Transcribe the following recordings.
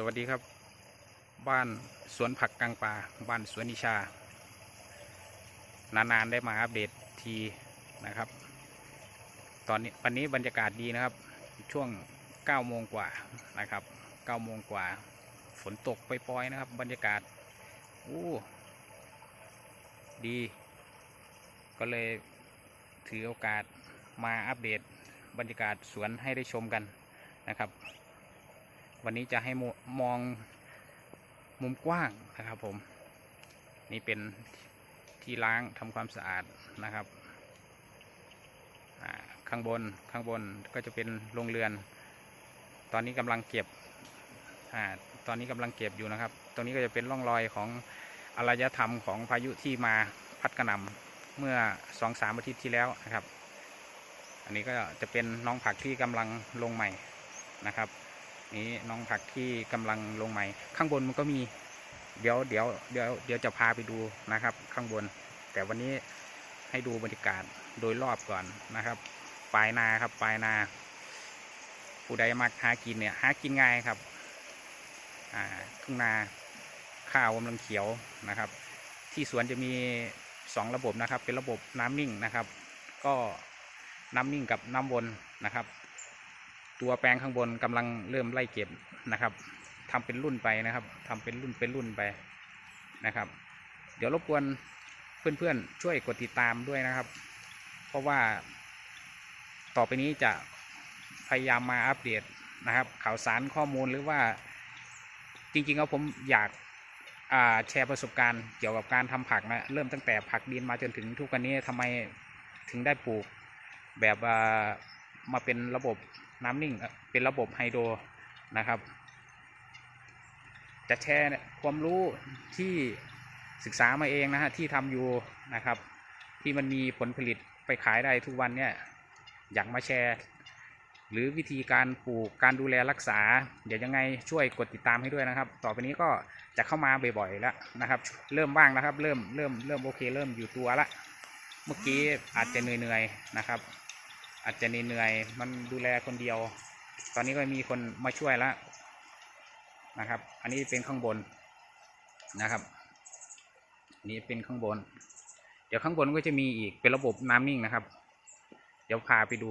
สวัสดีครับ บ้านสวนผักกลางป่า บ้านสวนนิชา นานๆได้มาอัปเดตทีนะครับ ตอนนี้วันนี้บรรยากาศดีนะครับ ช่วง9โมงกว่านะครับ9โมงกว่า ฝนตกปล่อยๆนะครับ บรรยากาศอู้ดี ก็เลยถือโอกาสมาอัปเดตบรรยากาศสวนให้ได้ชมกันนะครับ วันนี้จะให้มองมุมกว้างนะครับผม นี่เป็นที่ล้างทำความสะอาดนะครับ ข้างบนข้างบนก็จะเป็นโรงเรือน ตอนนี้กำลังเก็บอตอนนี้กำลังเก็บอยู่นะครับ ตรงนี้ก็จะเป็นร่องรอยของอารยธรรมของพายุที่มาพัดกระหน่ำเมื่อสองสามอาทิตย์ที่แล้วนะครับ อันนี้ก็จะเป็นน้องผักที่กำลังลงใหม่นะครับ นี้น้องผักที่กำลังลงใหม่ ข้างบนมันก็มี เดี๋ยวเดี๋ยวเดี๋ยวเดี๋ยวจะพาไปดูนะครับ ข้างบน แต่วันนี้ให้ดูบรรยากาศโดยรอบก่อนนะครับปลายนาครับปลายนา ผู้ใดมักหากินเนี่ยหากินง่ายครับอ่าทุ่งนาข้าวกำลังเขียวนะครับ ที่สวนจะมีสองระบบนะครับ เป็นระบบน้ำนิ่งนะครับ ก็น้ำนิ่งกับน้ำวนนะครับ ตัวแปลงข้างบนกำลังเริ่มไล่เก็บนะครับทำเป็นรุ่นไปนะครับทำเป็นรุ่นเป็นรุ่นไปนะครับ เดี๋ยวรบกวนเพื่อนๆช่วยกดติดตามด้วยนะครับ เพราะว่าต่อไปนี้จะพยายามมาอัปเดตนะครับ ข่าวสารข้อมูลหรือว่าจริงๆแล้วผมอยากาแชร์ประสบการณ์เกี่ยวกับการทำผักนะเริ่มตั้งแต่ผักดินมาจนถึงทุกวันนี้ทำไมถึงได้ปลูกแบบอ่า มาเป็นระบบน้ำนิ่งเป็นระบบไฮโดรนะครับ จะแชร์ความรู้ที่ศึกษามาเองนะฮะที่ทำอยู่นะครับ ที่มันมีผลผลิตไปขายได้ทุกวันเนี่ยอยากมาแชร์ หรือวิธีการปลูกการดูแลรักษาเดี๋ยวยังไงช่วยกดติดตามให้ด้วยนะครับ ต่อไปนี้ก็จะเข้ามาบ่อยๆแล้วนะครับ เริ่มบ้างนะครับ เริ่มเริ่มเริ่มโอเค เริ่มอยู่ตัวละ เมื่อกี้อาจจะเหนื่อยๆนะครับ อาจจะเหนื่อยมันดูแลคนเดียว ตอนนี้ก็มีคนมาช่วยแล้วนะครับ อันนี้เป็นข้างบนนะครับนนี้เป็นข้างบน เดี๋ยวข้างบนก็จะมีอีกเป็นระบบน้ำนิ่งนะครับ เดี๋ยวพาไปดู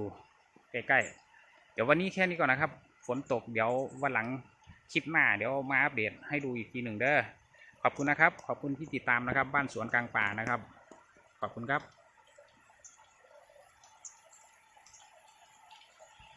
ใกล้ๆ เดี๋ยววันนี้แค่นี้ก่อนนะครับ ฝนตกเดี๋ยววันหลังคลิปหน้าเดี๋ยวมาอัปเดตให้ดูอีกทีหนึ่งเด้อ ขอบคุณนะครับ ขอบคุณที่ติดตามนะครับ บ้านสวนกลางป่านะครับ ขอบคุณครับ